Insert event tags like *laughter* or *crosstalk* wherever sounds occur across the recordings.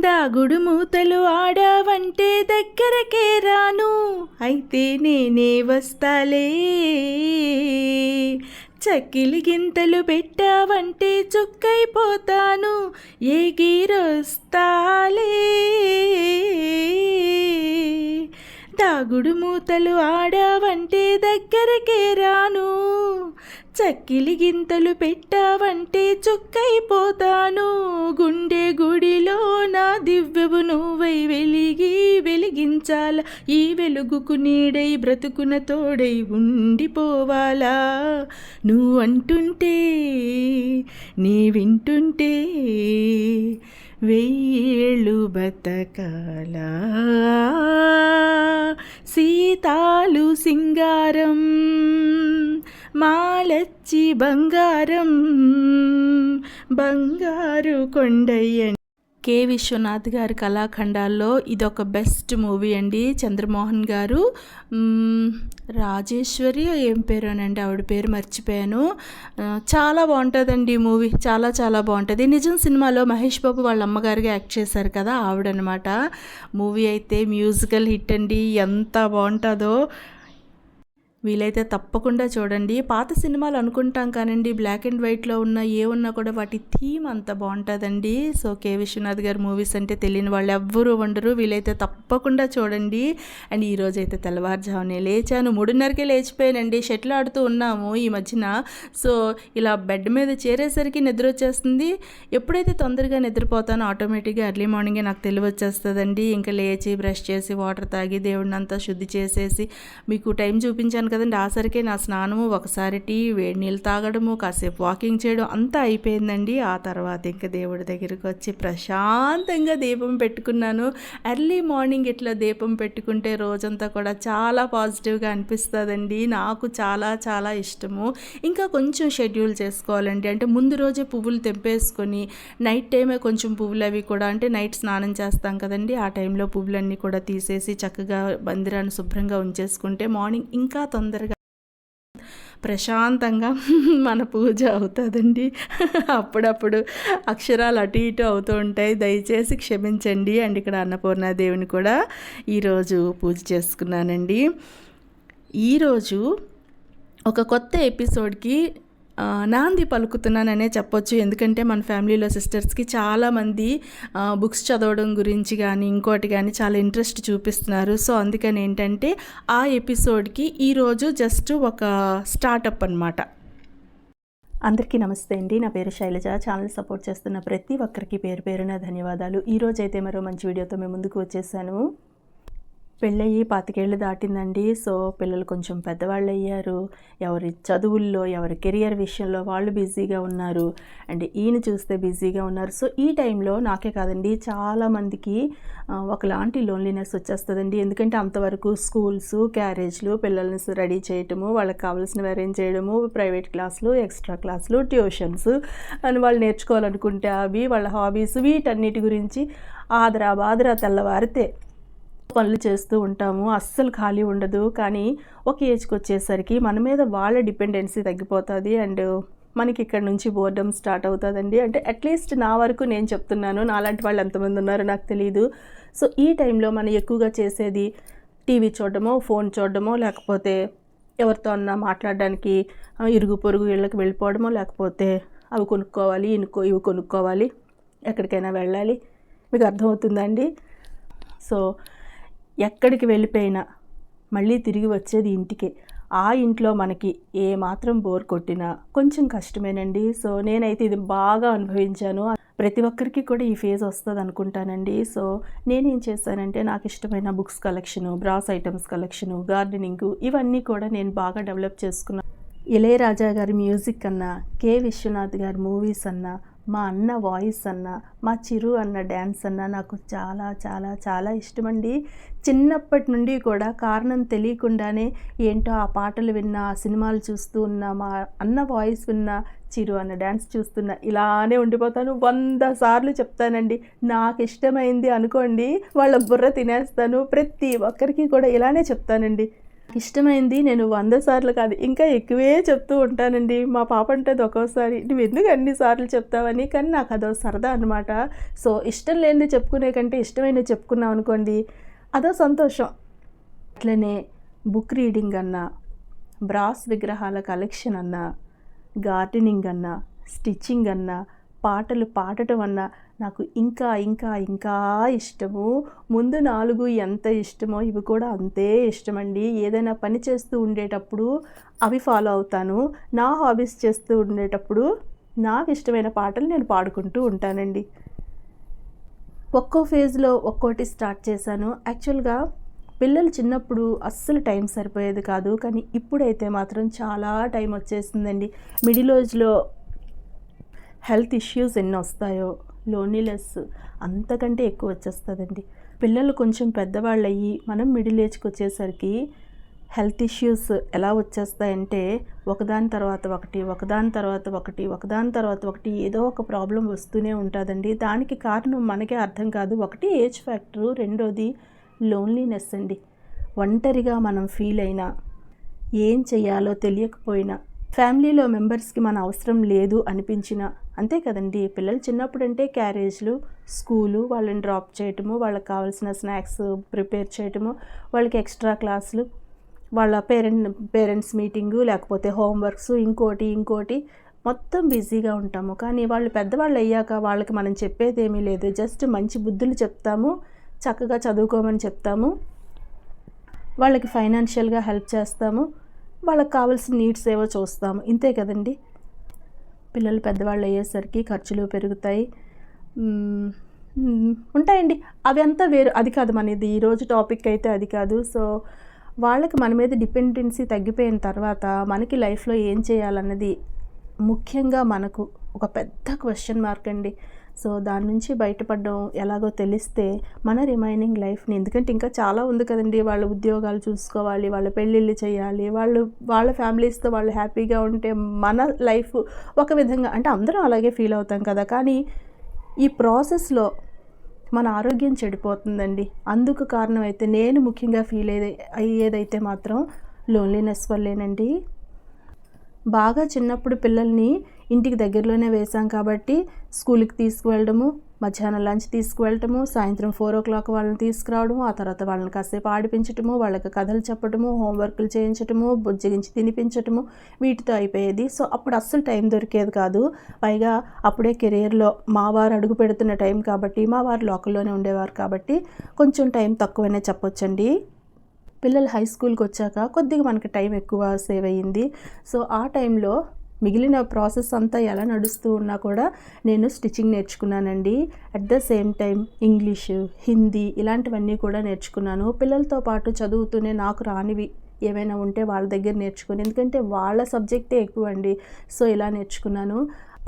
దాగుడు మూతలు ఆడావంటే దగ్గరకే రాను. అయితే నేనే వస్తాలే. చక్కిలి గింతలు పెట్టావంటే చుక్కైపోతాను. ఎగిరొస్తాలే తాగుడు మూతలు ఆడావంటే దగ్గరకే రాను. చక్కిలి గింతలు పెట్టావంటే చుక్కైపోతాను. గుండె గుడిలో నా దివ్యవు నువ్వై వెలిగి వెలిగించాల. ఈ వెలుగుకు నీడై బ్రతుకున తోడై ఉండిపోవాలా. నువ్వు అంటుంటే నీ వింటుంటే వెయ్యేళ్ళు బతకాలా సీతాలు సింగారం మాలచ్చి బంగారం బంగారు కొండయ్య కె. విశ్వనాథ్ గారి కళాఖండాల్లో ఇదొక బెస్ట్ మూవీ అండి. చంద్రమోహన్ గారు రాజేశ్వరి ఏం పేరోనండి ఆవిడ పేరు మర్చిపోయాను. చాలా బాగుంటుందండి ఈ మూవీ. చాలా చాలా బాగుంటుంది. నిజం సినిమాలో మహేష్ బాబు వాళ్ళ అమ్మగారిగా యాక్ట్ చేశారు కదా ఆవిడనమాట. మూవీ అయితే మ్యూజికల్ హిట్ అండి. ఎంత బాగుంటుందో వీలైతే తప్పకుండా చూడండి. పాత సినిమాలు అనుకుంటాం కానండి. బ్లాక్ అండ్ వైట్లో ఉన్న ఏ ఉన్నా కూడా వాటి థీమ్ అంత బాగుంటుందండి. సో కే. విశ్వనాథ్ గారి మూవీస్ అంటే తెలియని వాళ్ళు ఎవ్వరూ ఉండరు. వీలైతే తప్పకుండా చూడండి. అండ్ ఈరోజు అయితే తెల్లవారుజామునే లేచాను. మూడున్నరకే లేచిపోయానండి. షటిల్ ఆడుతూ ఉన్నాము ఈ మధ్యన. సో ఇలా బెడ్ మీద చేరేసరికి నిద్ర వచ్చేస్తుంది. ఎప్పుడైతే తొందరగా నిద్రపోతానో ఆటోమేటిక్గా ఎర్లీ మార్నింగే నాకు తెలివి వచ్చేస్తుందండి. ఇంకా లేచి బ్రష్ చేసి వాటర్ తాగి దేవుడిని అంతా శుద్ధి చేసేసి మీకు టైం చూపించాను కదండి ఆసరికే నా స్నానము ఒకసారి టీ వేడి నీళ్ళు తాగడము కాసేపు వాకింగ్ చేయడం అంతా అయిపోయిందండి. ఆ తర్వాత ఇంకా దేవుడి దగ్గరికి వచ్చి ప్రశాంతంగా దీపం పెట్టుకున్నాను. ఎర్లీ మార్నింగ్ ఇట్లా దీపం పెట్టుకుంటే రోజంతా కూడా చాలా పాజిటివ్గా అనిపిస్తుందండి. నాకు చాలా చాలా ఇష్టము. ఇంకా కొంచెం షెడ్యూల్ చేసుకోవాలండి. అంటే ముందు రోజే పువ్వులు తెంపేసుకొని నైట్ టైమే కొంచెం పువ్వులు అవి కూడా అంటే నైట్ స్నానం చేస్తాం కదండి ఆ టైంలో పువ్వులన్నీ కూడా తీసేసి చక్కగా మందిరాన్ని శుభ్రంగా ఉంచేసుకుంటే మార్నింగ్ ఇంకా తొందరగా ప్రశాంతంగా *laughs* మన పూజ అవుతుందండి. అప్పుడప్పుడు అక్షరాలు అటు ఇటు అవుతూ ఉంటాయి. దయచేసి క్షమించండి. అండ్ ఇక్కడ అన్నపూర్ణాదేవిని కూడా ఈరోజు పూజ చేసుకున్నానండి. ఈరోజు ఒక కొత్త ఎపిసోడ్కి నాంది పలుకుతున్నాననే చెప్పొచ్చు. ఎందుకంటే మన ఫ్యామిలీలో సిస్టర్స్కి చాలామంది బుక్స్ చదవడం గురించి కానీ ఇంకోటి కానీ చాలా ఇంట్రెస్ట్ చూపిస్తున్నారు. సో అందుకని ఏంటంటే ఆ ఎపిసోడ్కి ఈరోజు జస్ట్ ఒక స్టార్టప్ అనమాట అందరికీ నమస్తే అండి. నా పేరు శైలజ. ఛానల్ సపోర్ట్ చేస్తున్న ప్రతి ఒక్కరికి పేరు పేరున ధన్యవాదాలు. ఈరోజు అయితే మరో మంచి వీడియోతో మేము ముందుకు వచ్చేసాను. పెళ్ళయి పాతికేళ్ళు దాటిందండి. సో పిల్లలు కొంచెం పెద్దవాళ్ళు అయ్యారు ఎవరి చదువుల్లో ఎవరి కెరియర్ విషయంలో వాళ్ళు బిజీగా ఉన్నారు. అండ్ ఈయన చూస్తే బిజీగా ఉన్నారు. సో ఈ టైంలో నాకే కాదండి చాలామందికి ఒకలాంటి లోన్లీనెస్ వచ్చేస్తుందండి. ఎందుకంటే అంతవరకు స్కూల్స్ క్యారేజ్లు పిల్లల్ని రెడీ చేయటము వాళ్ళకి కావాల్సినవి అరేంజ్ చేయడము ప్రైవేట్ క్లాసులు ఎక్స్ట్రా క్లాసులు ట్యూషన్స్ అని వాళ్ళు నేర్చుకోవాలనుకుంటే అవి వాళ్ళ హాబీస్ వీటన్నిటి గురించి ఆదరా బాదరా తెల్లవారితే పనులు చేస్తూ ఉంటాము. అస్సలు ఖాళీ ఉండదు. కానీ ఒక ఏజ్కి వచ్చేసరికి మన మీద వాళ్ళ డిపెండెన్సీ తగ్గిపోతుంది. అండ్ మనకి ఇక్కడ నుంచి బోర్డమ్ స్టార్ట్ అవుతుందండి. అంటే అట్లీస్ట్ నా వరకు నేను చెప్తున్నాను. నాలాంటి వాళ్ళు ఎంతమంది ఉన్నారో నాకు తెలియదు సో ఈ టైంలో మనం ఎక్కువగా చేసేది టీవీ చూడడమో ఫోన్ చూడడమో లేకపోతే ఎవరితో అన్నా మాట్లాడడానికి ఇరుగు పొరుగు ఇళ్ళకి వెళ్ళిపోవడమో లేకపోతే అవి కొనుక్కోవాలి ఇనుకో ఇవి కొనుక్కోవాలి ఎక్కడికైనా వెళ్ళాలి. మీకు అర్థమవుతుందండి సో ఎక్కడికి వెళ్ళిపోయినా మళ్ళీ తిరిగి వచ్చేది ఇంటికే. ఆ ఇంట్లో మనకి ఏ మాత్రం బోర్ కొట్టినా కొంచెం కష్టమేనండి. సో నేనైతే ఇది బాగా అనుభవించాను. ప్రతి ఒక్కరికి కూడా ఈ ఫేజ్ వస్తుంది అనుకుంటానండి. సో నేనేం చేశానంటే నాకు ఇష్టమైన books collection brass items collection gardening ఇవన్నీ కూడా నేను బాగా డెవలప్ చేసుకున్నాను ఇళయరాజా గారి మ్యూజిక్ అన్నా కె విశ్వనాథ్ గారి మూవీస్ అన్నా మా అన్న వాయిస్ అన్న మా చిరు అన్న డ్యాన్స్ అన్న నాకు చాలా చాలా చాలా ఇష్టమండి. చిన్నప్పటి నుండి కూడా కారణం తెలియకుండానే ఏంటో ఆ పాటలు విన్నా ఆ సినిమాలు చూస్తూ ఉన్నా మా అన్న వాయిస్ విన్నా చిరు అన్న డ్యాన్స్ చూస్తున్నా ఇలానే ఉండిపోతాను. వంద సార్లు చెప్తానండి. నాకు ఇష్టమైంది అనుకోండి వాళ్ళ బుర్ర తినేస్తాను. ప్రతి ఒక్కరికి కూడా ఇలానే చెప్తానండి. ఇష్టమైంది నేను వంద సార్లు కాదు ఇంకా ఎక్కువే చెప్తూ ఉంటానండి. మా పాప అంటది ఒక్కోసారి నువ్వు ఎందుకు అన్ని సార్లు చెప్తావని? కానీ నాకు అదో సరదా అనమాట సో ఇష్టం లేనిది చెప్పుకునే కంటే ఇష్టమైనది చెప్పుకున్నాం అనుకోండి అదో సంతోషం. అట్లనే బుక్ రీడింగ్ అన్నా బ్రాస్ విగ్రహాల కలెక్షన్ అన్నా గార్డెనింగ్ అన్నా స్టిచ్చింగ్ అన్నా పాటలు పాడటం అన్నా నాకు ఇంకా ఇంకా ఇంకా ఇష్టము. ముందు నాలుగు ఎంత ఇష్టమో ఇవి కూడా అంతే ఇష్టమండి. ఏదైనా పని చేస్తూ ఉండేటప్పుడు అవి ఫాలో అవుతాను. నా హాబీస్ చేస్తూ ఉండేటప్పుడు నాకు ఇష్టమైన పాటలు నేను పాడుకుంటూ ఉంటానండి. ఒక్కో ఫేజ్లో ఒక్కోటి స్టార్ట్ చేశాను. యాక్చువల్గా పిల్లలు చిన్నప్పుడు అస్సలు టైం సరిపోయేది కాదు. కానీ ఇప్పుడైతే మాత్రం చాలా టైం వచ్చేసిందండి. మిడిల్ ఏజ్లో హెల్త్ ఇష్యూస్ ఎన్ని వస్తాయో లోన్లీనెస్ అంతకంటే ఎక్కువ వచ్చేస్తుందండి. పిల్లలు కొంచెం పెద్దవాళ్ళు అయ్యి మనం మిడిల్ ఏజ్కి వచ్చేసరికి హెల్త్ ఇష్యూస్ ఎలా వచ్చేస్తాయంటే ఒకదాని తర్వాత ఒకటి ఒకదాని తర్వాత ఒకటి ఒకదాని తర్వాత ఒకటి ఏదో ఒక ప్రాబ్లం వస్తూనే ఉంటుందండి. దానికి కారణం మనకే అర్థం కాదు. ఒకటి ఏజ్ ఫ్యాక్టరు రెండోది లోన్లీనెస్ అండి. ఒంటరిగా మనం ఫీల్ అయినా ఏం చేయాలో తెలియకపోయినా ఫ్యామిలీలో మెంబర్స్కి మన అవసరం లేదు అనిపించిన అంతే కదండి. పిల్లలు చిన్నప్పుడు అంటే క్యారేజ్లు స్కూలు వాళ్ళని డ్రాప్ చేయటము వాళ్ళకి కావాల్సిన స్నాక్స్ ప్రిపేర్ చేయటము వాళ్ళకి ఎక్స్ట్రా క్లాసులు వాళ్ళ పేరెంట్ పేరెంట్స్ మీటింగు లేకపోతే హోంవర్క్స్ ఇంకోటి ఇంకోటి. మొత్తం బిజీగా ఉంటాము. కానీ వాళ్ళు పెద్దవాళ్ళు అయ్యాక వాళ్ళకి మనం చెప్పేది ఏమీ లేదు. జస్ట్ మంచి బుద్ధులు చెప్తాము చక్కగా చదువుకోమని చెప్తాము. వాళ్ళకి ఫైనాన్షియల్గా హెల్ప్ చేస్తాము. వాళ్ళకి కావాల్సిన నీడ్స్ ఏవో చూస్తాము. ఇంతే కదండి. పిల్లలు పెద్దవాళ్ళు అయ్యేసరికి ఖర్చులు పెరుగుతాయి. ఉంటాయండి. అవి అంతా వేరు. అది కాదు మనది. ఈరోజు టాపిక్ అయితే అది కాదు. సో వాళ్ళకి మన మీద డిపెండెన్సీ తగ్గిపోయిన తర్వాత మనకి లైఫ్లో ఏం చేయాలన్నది ముఖ్యంగా మనకు ఒక పెద్ద క్వశ్చన్ మార్క్ అండి సో దాని నుంచి బయటపడడం ఎలాగో తెలిస్తే మన రిమైనింగ్ లైఫ్ని ఎందుకంటే ఇంకా చాలా ఉంది కదండి వాళ్ళ ఉద్యోగాలు చూసుకోవాలి వాళ్ళ పెళ్ళిళ్ళు చేయాలి వాళ్ళు వాళ్ళ ఫ్యామిలీస్తో వాళ్ళు హ్యాపీగా ఉంటే మన లైఫ్ ఒక విధంగా అంటే అందరం అలాగే ఫీల్ అవుతాం కదా. కానీ ఈ ప్రాసెస్లో మన ఆరోగ్యం చెడిపోతుందండి. అందుకు కారణమైతే నేను ముఖ్యంగా ఫీల్ అయ్యే అయ్యేదైతే మాత్రం లోన్లీనెస్ వల్లేనండి. బాగా చిన్నప్పుడు పిల్లల్ని ఇంటికి దగ్గరలోనే వేసాం కాబట్టి స్కూల్కి తీసుకువెళ్ళడము మధ్యాహ్నం లంచ్ తీసుకువెళ్ళటము సాయంత్రం ఫోర్ ఓ క్లాక్ వాళ్ళని తీసుకురావడము ఆ తర్వాత వాళ్ళని కాసేపు ఆడిపించటము వాళ్ళకి కథలు చెప్పటము హోంవర్క్లు చేయించటము బుజ్జగించి తినిపించటము వీటితో అయిపోయేది. సో అప్పుడు అస్సలు టైం దొరికేది కాదు. పైగా అప్పుడే కెరియర్లో మా వారు అడుగు పెడుతున్న టైం కాబట్టి మా వారు లోకల్లోనే ఉండేవారు కాబట్టి కొంచెం టైం తక్కువనే చెప్పొచ్చండి. పిల్లలు హై స్కూల్కి వచ్చాక కొద్దిగా మనకి టైం ఎక్కువ సేవ్ అయ్యింది. సో ఆ టైంలో మిగిలిన ప్రాసెస్ అంతా ఎలా నడుస్తూ ఉన్నా కూడా నేను స్టిచ్చింగ్ నేర్చుకున్నానండి. At the same time English Hindi ఇలాంటివన్నీ కూడా నేర్చుకున్నాను. పిల్లలతో పాటు చదువుతూనే నాకు రానివి ఏమైనా ఉంటే వాళ్ళ దగ్గర నేర్చుకుని ఎందుకంటే వాళ్ళ సబ్జెక్టే ఎక్కువ అండి సో ఇలా నేర్చుకున్నాను.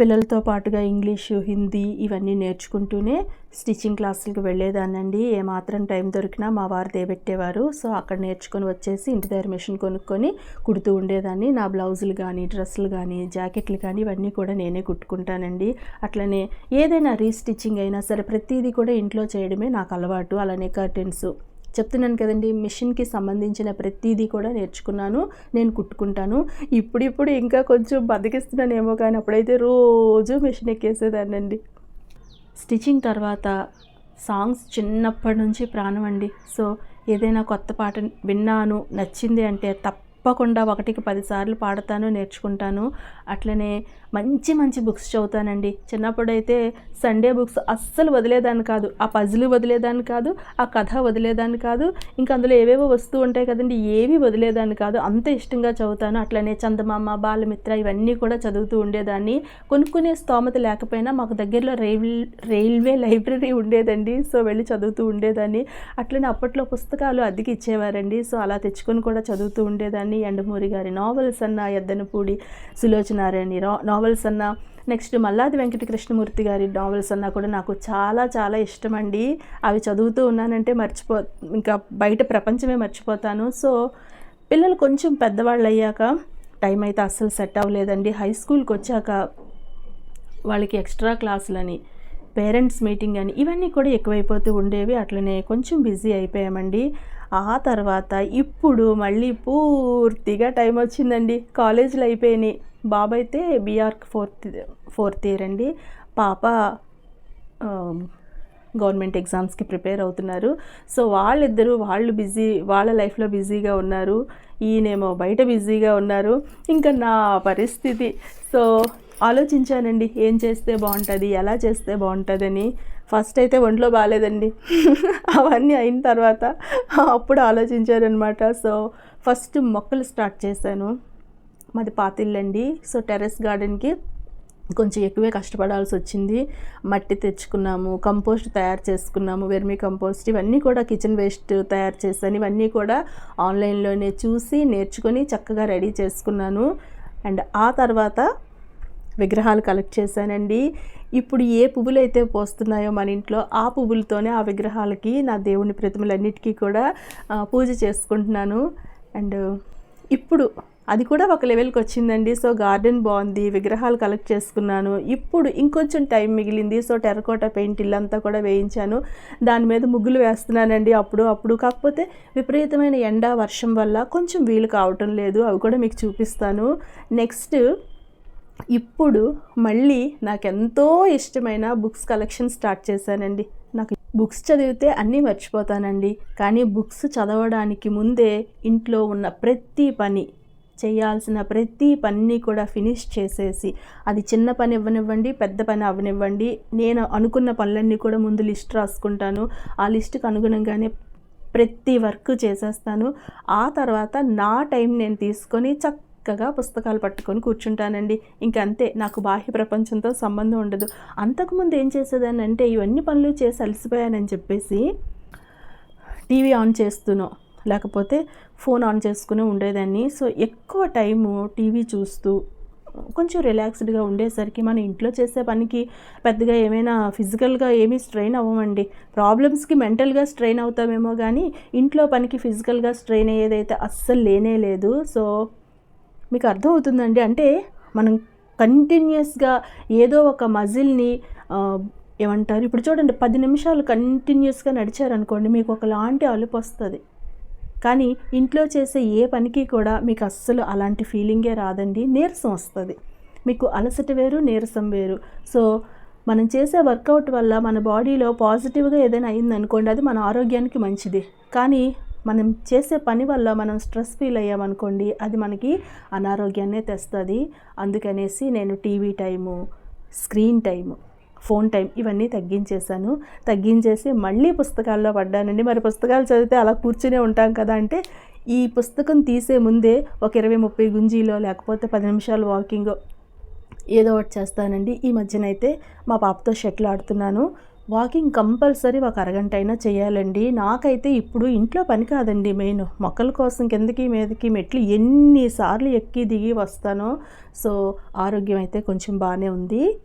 పిల్లలతో పాటుగా ఇంగ్లీషు హిందీ ఇవన్నీ నేర్చుకుంటూనే స్టిచ్చింగ్ క్లాసులకు వెళ్ళేదానండి ఏమాత్రం టైం దొరికినా మా వారు దేబెట్టేవారు. సో అక్కడ నేర్చుకొని వచ్చేసి ఇంటి దగ్గర మిషన్ కొనుక్కొని కుడుతూ ఉండేదాన్ని. నా బ్లౌజులు కానీ డ్రెస్సులు కానీ జాకెట్లు కానీ ఇవన్నీ కూడా నేనే కుట్టుకుంటానండి. అట్లనే ఏదైనా రీస్టిచ్చింగ్ అయినా సరే ప్రతిదీ కూడా ఇంట్లో చేయడమే నాకు అలవాటు. అలానే కర్టెన్స్. చెప్తున్నాను కదండి మిషన్కి సంబంధించిన ప్రతిదీ కూడా నేర్చుకున్నాను నేను కుట్టుకుంటాను. ఇప్పుడిప్పుడు ఇంకా కొంచెం బతికిస్తున్నానేమో కానీ అప్పుడైతే రోజు మిషన్ ఎక్కేసేదానండి స్టిచ్చింగ్ తర్వాత సాంగ్స్ చిన్నప్పటి నుంచి ప్రాణం అండి. సో ఏదైనా కొత్త పాట విన్నాను నచ్చింది అంటే తప్పకుండా ఒకటికి పదిసార్లు పాడతాను నేర్చుకుంటాను. అట్లనే మంచి మంచి బుక్స్ చదువుతానండి. చిన్నప్పుడైతే సండే బుక్స్ అస్సలు వదిలేదాన్ని కాదు. ఆ పజిల్ వదిలేదాన్ని కాదు ఆ కథ వదిలేదాన్ని కాదు ఇంకా అందులో ఏవేవో వస్తూ ఉంటాయి కదండి ఏవి వదిలేదాన్ని కాదు. అంత ఇష్టంగా చదువుతాను. అట్లనే చందమామ బాలమిత్ర ఇవన్నీ కూడా చదువుతూ ఉండేదాన్ని. కొనుక్కునే స్తోమత లేకపోయినా మాకు దగ్గరలో రైల్ రైల్వే లైబ్రరీ ఉండేదండి. సో వెళ్ళి చదువుతూ ఉండేదాన్ని. అట్లనే అప్పట్లో పుస్తకాలు అద్దెకి ఇచ్చేవారండి. సో అలా తెచ్చుకొని కూడా చదువుతూ ఉండేదాన్ని. ఎండమూరి గారి నావెల్స్ అన్న ఎద్దనపూడి సులోచనారాయణ రా- నావెల్స్ అన్న నెక్స్ట్ మల్లాది వెంకట కృష్ణమూర్తి గారి నావెల్స్ అన్నా కూడా నాకు చాలా చాలా ఇష్టమండి. అవి చదువుతూ ఉన్నానంటే మర్చిపో ఇంకా బయట ప్రపంచమే మర్చిపోతాను. సో పిల్లలు కొంచెం పెద్దవాళ్ళు అయ్యాక టైం అయితే అస్సలు సెట్ అవ్వలేదండి. హై స్కూల్కి వచ్చాక వాళ్ళకి ఎక్స్ట్రా క్లాసులని పేరెంట్స్ మీటింగ్ అని ఇవన్నీ కూడా ఎక్కువైపోతూ ఉండేవి. అట్లనే కొంచెం బిజీ అయిపోయామండి. ఆ తర్వాత ఇప్పుడు మళ్ళీ పూర్తిగా టైం వచ్చిందండి. కాలేజీలు అయిపోయినాయి బాబు అయితే బీఆర్క్ ఫోర్త్ ఫోర్త్ ఇయర్ అండి. పాప గవర్నమెంట్ ఎగ్జామ్స్కి ప్రిపేర్ అవుతున్నారు. సో వాళ్ళిద్దరూ వాళ్ళు బిజీ వాళ్ళ లైఫ్లో బిజీగా ఉన్నారు. ఈయనేమో బయట బిజీగా ఉన్నారు. ఇంకా నా పరిస్థితి. సో ఆలోచించానండి ఏం చేస్తే బాగుంటుంది ఎలా చేస్తే బాగుంటుందని. ఫస్ట్ అయితే ఒంట్లో బాగాలేదండి. *laughs* అవన్నీ అయిన తర్వాత అప్పుడు ఆలోచించారనమాట సో ఫస్ట్ మొక్కలు స్టార్ట్ చేశాను. మాది పాతిల్లండి. సో టెర్రస్ గార్డెన్కి కొంచెం ఎక్కువే కష్టపడాల్సి వచ్చింది. మట్టి తెచ్చుకున్నాము కంపోస్ట్ తయారు చేసుకున్నాము వెర్మి కంపోస్ట్ ఇవన్నీ కూడా కిచెన్ వేస్ట్ తయారు చేశాను. ఇవన్నీ కూడా ఆన్లైన్లోనే చూసి నేర్చుకొని చక్కగా రెడీ చేసుకున్నాను. అండ్ ఆ తర్వాత విగ్రహాలు కలెక్ట్ చేశానండి. ఇప్పుడు ఏ పువ్వులు అయితే పోస్తున్నాయో మన ఇంట్లో ఆ పువ్వులతోనే ఆ విగ్రహాలకి నా దేవుని ప్రతిమలన్నిటికీ కూడా పూజ చేసుకుంటున్నాను. అండ్ ఇప్పుడు అది కూడా ఒక లెవెల్కి వచ్చిందండి. సో గార్డెన్ బాగుంది విగ్రహాలు కలెక్ట్ చేసుకున్నాను. ఇప్పుడు ఇంకొంచెం టైం మిగిలింది. సో టెరకోట పెయింట్ ఇల్లంతా కూడా వేయించాను. దాని మీద ముగ్గులు వేస్తున్నానండి అప్పుడు అప్పుడు. కాకపోతే విపరీతమైన ఎండ వర్షం వల్ల కొంచెం వీలు కావటం లేదు. అవి కూడా మీకు చూపిస్తాను. నెక్స్ట్ ఇప్పుడు మళ్ళీ నాకు ఎంతో ఇష్టమైన బుక్స్ కలెక్షన్ స్టార్ట్ చేశానండి. నాకు బుక్స్ చదివితే అన్నీ మర్చిపోతానండి. కానీ బుక్స్ చదవడానికి ముందే ఇంట్లో ఉన్న ప్రతి పని చేయాల్సిన ప్రతి పని కూడా ఫినిష్ చేసేసి అది చిన్న పని ఇవ్వనివ్వండి పెద్ద పని అవ్వనివ్వండి. నేను అనుకున్న పనులన్నీ కూడా ముందు లిస్ట్ రాసుకుంటాను. ఆ లిస్ట్కి అనుగుణంగానే ప్రతి వర్క్ చేసేస్తాను. ఆ తర్వాత నా టైం నేను తీసుకొని చక్కగా పుస్తకాలు పట్టుకొని కూర్చుంటానండి. ఇంకంతే నాకు బాహ్య ప్రపంచంతో సంబంధం ఉండదు. అంతకుముందు ఏం చేసేదాన్ని అంటే ఇవన్నీ పనులు చేసి అలసిపోయానని చెప్పేసి టీవీ ఆన్ చేస్తూనో. లేకపోతే ఫోన్ ఆన్ చేసుకుని ఉండేదాన్ని. సో ఎక్కువ టైము టీవీ చూస్తూ కొంచెం రిలాక్స్డ్గా ఉండేసరికి మన ఇంట్లో చేసే పనికి పెద్దగా ఏమైనా ఫిజికల్గా ఏమీ స్ట్రెయిన్ అవ్వమండి. ప్రాబ్లమ్స్కి మెంటల్గా స్ట్రెయిన్ అవుతామేమో కానీ ఇంట్లో పనికి ఫిజికల్గా స్ట్రెయిన్ అయ్యేదైతే అస్సలు లేనే లేదు. సో మీకు అర్థమవుతుందండి? అంటే మనం కంటిన్యూస్గా ఏదో ఒక మజిల్ని ఏమంటారు? ఇప్పుడు చూడండి పది నిమిషాలు కంటిన్యూస్గా నడిచారనుకోండి మీకు ఒకలాంటి అలుపు వస్తుంది కానీ ఇంట్లో చేసే ఏ పనికి కూడా మీకు అస్సలు అలాంటి ఫీలింగే రాదండి. నీరసం వస్తుంది. మీకు అలసట వేరు నీరసం వేరు. సో మనం చేసే వర్కౌట్ వల్ల మన బాడీలో పాజిటివ్గా ఏదైనా అయిందనుకోండి అది మన ఆరోగ్యానికి మంచిది. కానీ మనం చేసే పని వల్ల మనం స్ట్రెస్ ఫీల్ అయ్యామనుకోండి అది మనకి అనారోగ్యాన్నే తెస్తుంది. అందుకనేసి నేను TV time screen time phone time ఇవన్నీ తగ్గించేశాను. తగ్గించేసి మళ్ళీ పుస్తకాల్లో పడ్డానండి. మరి పుస్తకాలు చదివితే అలా కూర్చునే ఉంటాం కదా అంటే ఈ పుస్తకం తీసే ముందే ఒక ఇరవై ముప్పై గుంజీలో లేకపోతే పది నిమిషాలు వాకింగ్ ఏదో ఒకటి చేస్తానండి. ఈ మధ్యనైతే మా పాపతో షటిల్ ఆడుతున్నాను. వాకింగ్ కంపల్సరీ ఒక అరగంట అయినా చేయాలండి. నాకైతే ఇప్పుడు ఇంట్లో పని కాదండి మెయిన్. మొక్కల కోసం కిందకి మీదకి మెట్లు ఎన్నిసార్లు ఎక్కి దిగి వస్తానో. సో ఆరోగ్యం అయితే కొంచెం బాగానే ఉంది.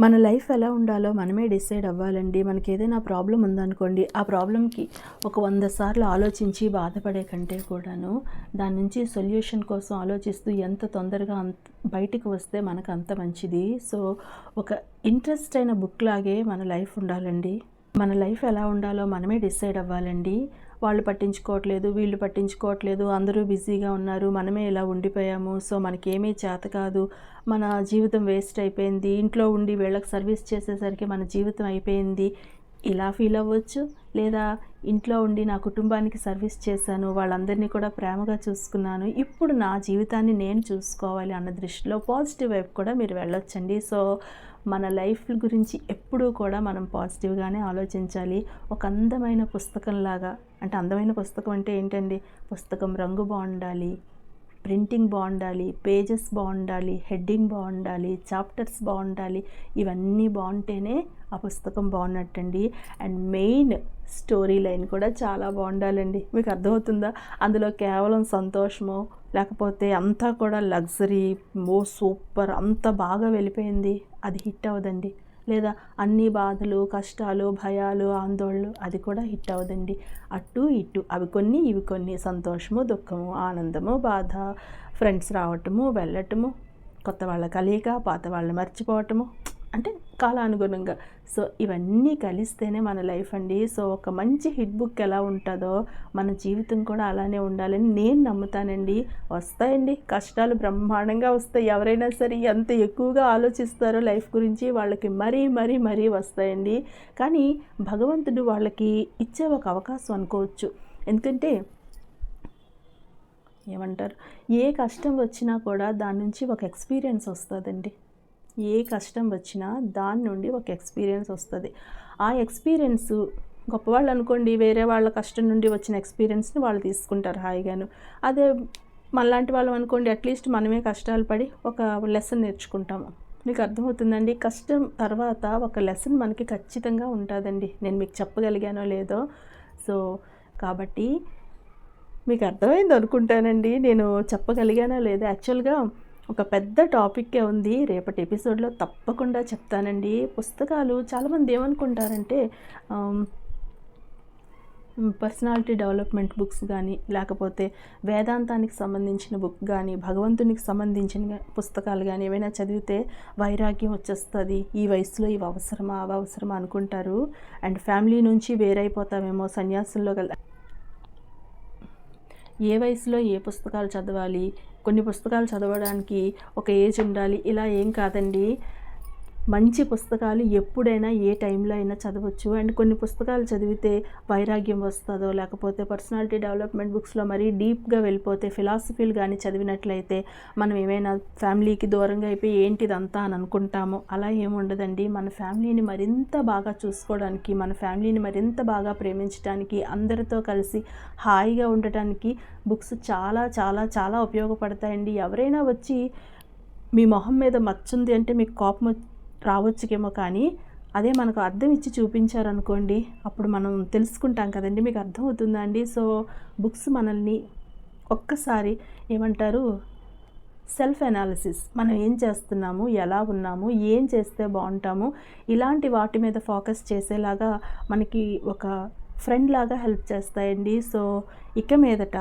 మన లైఫ్ ఎలా ఉండాలో మనమే డిసైడ్ అవ్వాలండి. మనకి ఏదైనా ప్రాబ్లం ఉందనుకోండి ఆ ప్రాబ్లంకి ఒక వంద సార్లు ఆలోచించి బాధపడే కంటే కూడాను దాని నుంచి సొల్యూషన్ కోసం ఆలోచిస్తూ ఎంత తొందరగా అంత బయటికి వస్తే మనకు అంత మంచిది. సో ఒక ఇంట్రెస్ట్ అయిన బుక్ లాగే మన లైఫ్ ఉండాలండి. మన లైఫ్ ఎలా ఉండాలో మనమే డిసైడ్ అవ్వాలండి. వాళ్ళు పట్టించుకోవట్లేదు వీళ్ళు పట్టించుకోవట్లేదు అందరూ బిజీగా ఉన్నారు మనమే ఇలా ఉండిపోయాము సో మనకేమీ చేత కాదు. మన జీవితం వేస్ట్ అయిపోయింది ఇంట్లో ఉండి వీళ్ళకి సర్వీస్ చేసేసరికి మన జీవితం అయిపోయింది. ఇలా ఫీల్ అవ్వచ్చు? లేదా ఇంట్లో ఉండి నా కుటుంబానికి సర్వీస్ చేశాను వాళ్ళందరినీ కూడా ప్రేమగా చూసుకున్నాను ఇప్పుడు నా జీవితాన్ని నేను చూసుకోవాలి అన్న దృష్టిలో పాజిటివ్ వైపు కూడా మీరు వెళ్ళొచ్చండి. సో మన లైఫ్ గురించి ఎప్పుడూ కూడా మనం పాజిటివ్గానే ఆలోచించాలి. ఒక అందమైన పుస్తకంలాగా అంటే అందమైన పుస్తకం అంటే ఏంటండి? పుస్తకం రంగు బాగుండాలి ప్రింటింగ్ బాగుండాలి పేజెస్ బాగుండాలి హెడ్డింగ్ బాగుండాలి చాప్టర్స్ బాగుండాలి ఇవన్నీ బాగుంటేనే ఆ పుస్తకం బాగున్నట్టండి. అండ్ మెయిన్ స్టోరీ లైన్ కూడా చాలా బాగుండాలండి. మీకు అర్థమవుతుందా? అందులో కేవలం సంతోషము లేకపోతే అంతా కూడా లగ్జరీ ఓ సూపర్ అంత బాగా వెళ్ళిపోయింది అది హిట్ అవ్వదండి. లేదా అన్ని బాధలు కష్టాలు భయాలు ఆందోళనలు అది కూడా హిట్ అవ్వదండి. అటు ఇటు అవి కొన్ని ఇవి కొన్ని. సంతోషము దుఃఖము ఆనందము బాధ ఫ్రెండ్స్ రావటము వెళ్ళటము కొత్త వాళ్ళ కలయిక పాత వాళ్ళని మర్చిపోవటము అంటే కాలానుగుణంగా. సో ఇవన్నీ కలిస్తేనే మన లైఫ్ అండి. సో ఒక మంచి హిట్ బుక్ ఎలా ఉంటుందో మన జీవితం కూడా అలానే ఉండాలని నేను నమ్ముతానండి. వస్తాయండి. కష్టాలు బ్రహ్మాండంగా వస్తాయి. ఎవరైనా సరే ఎంత ఎక్కువగా ఆలోచిస్తారో లైఫ్ గురించి వాళ్ళకి మరీ మరీ మరీ వస్తాయండి. కానీ భగవంతుడు వాళ్ళకి ఇచ్చే ఒక అవకాశం అనుకోవచ్చు. ఎందుకంటే ఏమంటారు? ఏ కష్టం వచ్చినా కూడా దాని నుంచి ఒక ఎక్స్పీరియన్స్ వస్తుందండి. ఏ కష్టం వచ్చినా దాని నుండి ఒక ఎక్స్పీరియన్స్ వస్తుంది. ఆ ఎక్స్పీరియన్స్ గొప్పవాళ్ళు అనుకోండి వేరే వాళ్ళ కష్టం నుండి వచ్చిన ఎక్స్పీరియన్స్ని వాళ్ళు తీసుకుంటారు హాయిగాను. అదే మనలాంటి వాళ్ళం అనుకోండి అట్లీస్ట్ మనమే కష్టాలు పడి ఒక లెసన్ నేర్చుకుంటాము. మీకు అర్థమవుతుందండి? కష్టం తర్వాత ఒక లెసన్ మనకి ఖచ్చితంగా ఉంటుందండి. నేను మీకు చెప్పగలిగానో లేదో. సో కాబట్టి మీకు అర్థమైంది అనుకుంటానండి. నేను చెప్పగలిగానో లేదో? యాక్చువల్గా ఒక పెద్ద టాపిక్కే ఉంది. రేపటి ఎపిసోడ్లో తప్పకుండా చెప్తానండి. పుస్తకాలు చాలామంది ఏమనుకుంటారంటే పర్సనాలిటీ డెవలప్మెంట్ బుక్స్ కానీ లేకపోతే వేదాంతానికి సంబంధించిన బుక్ కానీ భగవంతునికి సంబంధించిన పుస్తకాలు కానీ ఏమైనా చదివితే వైరాగ్యం వచ్చేస్తుంది. ఈ వయసులో ఇవి అవసరమా? అవి అవసరమా అనుకుంటారు. అండ్ ఫ్యామిలీ నుంచి వేరైపోతామేమో సన్యాసంలో గల ఏ వయసులో ఏ పుస్తకాలు చదవాలి? కొన్ని పుస్తకాలు చదవడానికి ఒక ఏజ్ ఉండాలి. ఇలా ఏం కాదండి. మంచి పుస్తకాలు ఎప్పుడైనా ఏ టైంలో అయినా చదవచ్చు. అండ్ కొన్ని పుస్తకాలు చదివితే వైరాగ్యం వస్తుందో లేకపోతే పర్సనాలిటీ డెవలప్మెంట్ బుక్స్లో మరీ డీప్గా వెళ్ళిపోతే ఫిలాసఫీలు కానీ చదివినట్లయితే మనం ఏమైనా ఫ్యామిలీకి దూరంగా అయిపోయి ఏంటిదంతా అని అనుకుంటామో అలా ఏముండదండి మన ఫ్యామిలీని మరింత బాగా చూసుకోవడానికి మన ఫ్యామిలీని మరింత బాగా ప్రేమించడానికి అందరితో కలిసి హాయిగా ఉండటానికి బుక్స్ చాలా చాలా చాలా ఉపయోగపడతాయండి. ఎవరైనా వచ్చి మీ మొహం మీద మచ్చుంది అంటే మీకు కోపం రావచ్చుకేమో కానీ అదే మనకు అర్థం ఇచ్చి చూపించారనుకోండి అప్పుడు మనం తెలుసుకుంటాం కదండి మీకు అర్థమవుతుందా అండి? సో బుక్స్ మనల్ని ఒక్కసారి ఏమంటారు సెల్ఫ్ అనాలిసిస్ మనం ఏం చేస్తున్నాము ఎలా ఉన్నాము ఏం చేస్తే బాగుంటాము ఇలాంటి వాటి మీద ఫోకస్ చేసేలాగా మనకి ఒక ఫ్రెండ్ లాగా హెల్ప్ చేస్తాయండి. సో ఇక మీదట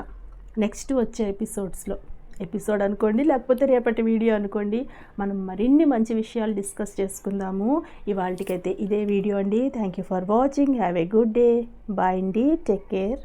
నెక్స్ట్ వచ్చే ఎపిసోడ్స్లో. ఎపిసోడ్ అనుకోండి లేకపోతే రేపటి వీడియో అనుకోండి మనం మరిన్ని మంచి విషయాలు డిస్కస్ చేసుకుందాము. ఇవాళకైతే ఇదే వీడియో అండి. Thank you for watching have a good day bye అండి. Take care